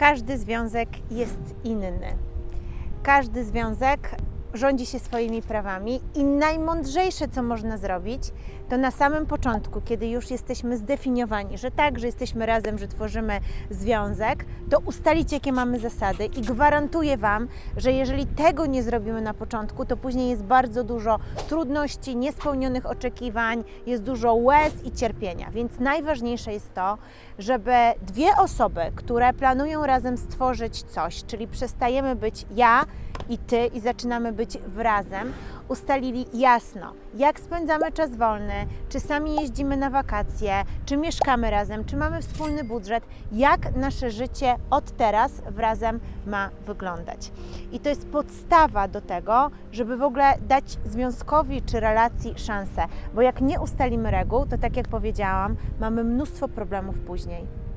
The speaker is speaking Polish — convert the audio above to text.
Każdy związek jest inny. Każdy związek rządzi się swoimi prawami i najmądrzejsze, co można zrobić, to na samym początku, kiedy już jesteśmy zdefiniowani, że tak, że jesteśmy razem, że tworzymy związek, to ustalić, jakie mamy zasady i gwarantuję Wam, że jeżeli tego nie zrobimy na początku, to później jest bardzo dużo trudności, niespełnionych oczekiwań, jest dużo łez i cierpienia. Więc najważniejsze jest to, żeby dwie osoby, które planują razem stworzyć coś, czyli przestajemy być ja i ty i zaczynamy być w razem, ustalili jasno, jak spędzamy czas wolny, czy sami jeździmy na wakacje, czy mieszkamy razem, czy mamy wspólny budżet, jak nasze życie od teraz razem ma wyglądać. I to jest podstawa do tego, żeby w ogóle dać związkowi czy relacji szansę, bo jak nie ustalimy reguł, to tak jak powiedziałam, mamy mnóstwo problemów później.